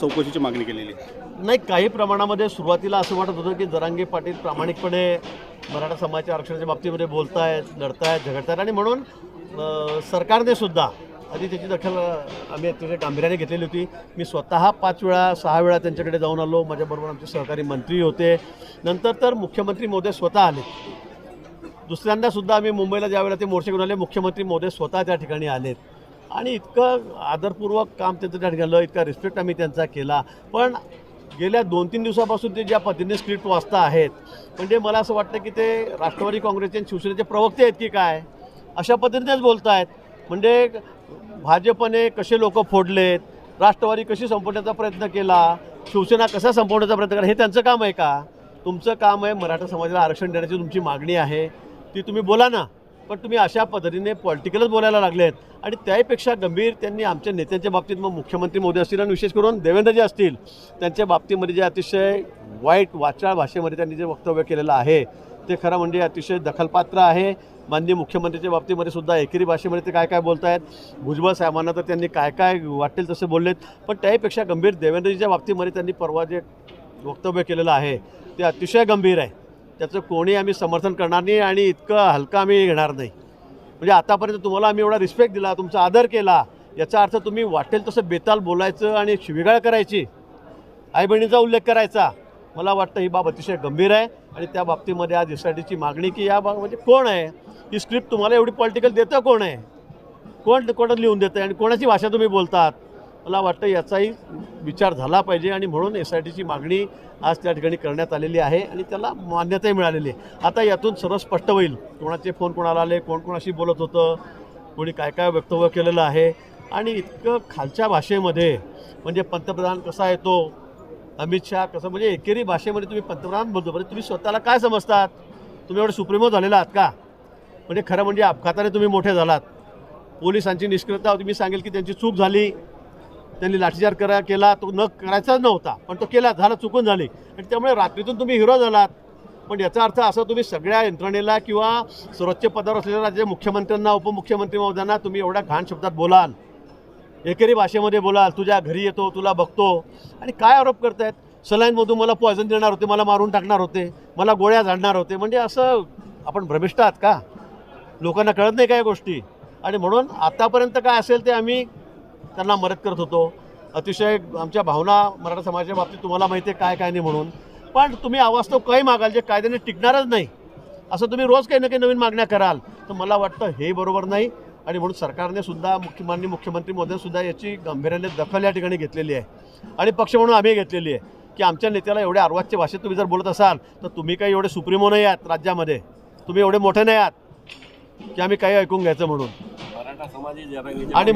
चौकशीची मागणी केलेली नाही काही प्रमाणामध्ये सुरुवातीला असं वाटत होतं की जरांगे पाटील प्रामाणिकपणे मराठा समाजाच्या आरक्षणाच्या बाबतीमध्ये बोलतायत लढतायत झगडतायत आणि म्हणून सरकारने सुद्धा आधी त्याची दखल आम्ही अतिशय गांभीर्याने घेतलेली होती. मी स्वतः पाच वेळा सहा वेळा त्यांच्याकडे जाऊन आलो. माझ्याबरोबर आमचे सहकारी मंत्री होते. नंतर तर मुख्यमंत्री मोदी स्वतः आले. दुसऱ्यांदा सुद्धा आम्ही मुंबईला ज्यावेळेला ते मोर्चे घेऊन आले मुख्यमंत्री मोदी स्वतः त्या ठिकाणी आलेत. आणि इतकं आदरपूर्वक काम त्यांचं त्या ठिकाणी इतका रिस्पेक्ट आम्ही त्यांचा केला. पण गेल्या दोन तीन दिवसापासून ते ज्या पद्धतीने स्क्रिप्ट वाचता आहेत म्हणजे मला असं वाटतं की ते राष्ट्रवादी काँग्रेसचे आणि शिवसेनेचे प्रवक्ते आहेत की काय अशा पद्धतीनेच बोलत आहेत म्हणजे भाजपने कसे लोक फोडलेत राष्ट्रवादी कशी संपवण्याचा प्रयत्न केला शिवसेना कसा संपवण्याचा प्रयत्न केला हे त्यांचं काम आहे का? तुमचं काम आहे मराठा समाजाला आरक्षण देण्याची तुमची मागणी आहे ती तुम्ही बोला ना. पण तुम्ही अशा पद्धतीने पॉलिटिकलच बोलायला लागले आहेत आणि त्याहीपेक्षा गंभीर त्यांनी आमच्या नेत्यांच्या बाबतीत मग मुख्यमंत्री मोदी असतील आणि विशेष करून देवेंद्रजी असतील त्यांच्या बाबतीमध्ये जे अतिशय वाईट वाचाळ भाषेमध्ये त्यांनी जे वक्तव्य केलेलं आहे ते खरं म्हणजे अतिशय दखलपात्र आहे. माननीय मुख्यमंत्र्यांच्या बाबतीमध्ये सुद्धा एकेरी भाषेमध्ये ते काय काय बोलत आहेत भुजबळ साहेबांना तर त्यांनी काय काय वाटेल तसे बोललेत पण त्याहीपेक्षा गंभीर देवेंद्रजीच्या बाबतीमध्ये त्यांनी परवा जे वक्तव्य केलेलं आहे ते अतिशय गंभीर आहे. त्याचं कोणी आम्ही समर्थन करणार नाही आणि इतकं हलकं आम्ही घेणार नाही. म्हणजे आतापर्यंत तुम्हाला आम्ही एवढा रिस्पेक्ट दिला तुमचा आदर केला याचा अर्थ तुम्ही वाटेल तसं बेताल बोलायचं आणि शिविगाळ करायची. आई बहिणीचा उल्लेख करायचा. मला वाटतं ही बाब अतिशय गंभीर आहे आणि त्या बाबतीमध्ये आज एस आय टीची मागणी की या बाब म्हणजे कोण आहे? ही स्क्रिप्ट तुम्हाला एवढी पॉलिटिकल देतं कोण आहे? कोण कोण लिहून देतं आणि कोणाची भाषा तुम्ही बोलतात? मला वाटतं याचाही विचार झाला पाहिजे आणि म्हणून एस आय टीची मागणी आज त्या ठिकाणी करण्यात आलेली आहे आणि त्याला मान्यताही मिळालेली आहे. आता यातून सर्व स्पष्ट होईल कोणाचे फोन कोणाला आले कोण कोणाशी बोलत होतं कोणी काय काय वक्तव्य केलेलं आहे. आणि इतकं खालच्या भाषेमध्ये म्हणजे पंतप्रधान कसा येतो अमित शहा कसं म्हणजे एकेरी भाषेमध्ये तुम्ही पंतप्रधान बोलतो म्हणजे तुम्ही स्वतःला काय समजतात? तुम्ही एवढे सुप्रीमो झालेला आहात का? म्हणजे खरं म्हणजे अपघाताने तुम्ही मोठे झालात. पोलिसांची निष्क्रियता होती मी सांगेल की त्यांची चूक झाली. त्यांनी लाठीचार करा केला तो न करायचाच नव्हता पण तो केला झाला चुकून झाली. आणि त्यामुळे रात्रीतून तुम्ही हिरो झालात. पण याचा अर्थ असा तुम्ही सगळ्या यंत्रणेला किंवा सर्वोच्च पदावर असलेल्या राज्याच्या मुख्यमंत्र्यांना उपमुख्यमंत्री महोदयांना तुम्ही एवढ्या घाण शब्दात बोलाल. एकेरी भाषेमध्ये बोलाल तुझ्या घरी येतो तुला बघतो. आणि काय आरोप करतायत? सलाईनमधून मला पॉयझन देणार होते मला मारून टाकणार होते मला गोळ्या झाडणार होते. म्हणजे असं आपण भ्रमिष्ठ आहात का? लोकांना कळत नाही काय गोष्टी? आणि म्हणून आतापर्यंत काय असेल ते आम्ही त्यांना मदत करत होतो. अतिशय आमच्या भावना मराठा समाजाच्या बाबतीत तुम्हाला माहिती आहे काय काय नाही म्हणून. पण तुम्ही अवास्तव काही मागाल जे कायद्याने टिकणारच नाही. असं तुम्ही रोज काही ना काही नवीन मागण्या कराल. तर मला वाटतं हे बरोबर नाही. आणि म्हणून सरकारने सुद्धा मुख्य माननीय मुख्यमंत्री मोदींनी सुद्धा याची गांभीर्याने दखल या ठिकाणी घेतलेली आहे. आणि पक्ष म्हणून आम्ही घेतलेली आहे की आमच्या नेत्याला एवढ्या अर्वाच्य भाषेत तुम्ही जर बोलत असाल तर तुम्ही काही एवढे सुप्रीमो नाही आहात राज्यामध्ये. तुम्ही एवढे मोठे नाही आहात की आम्ही काही ऐकून घ्यायचं म्हणून. आणि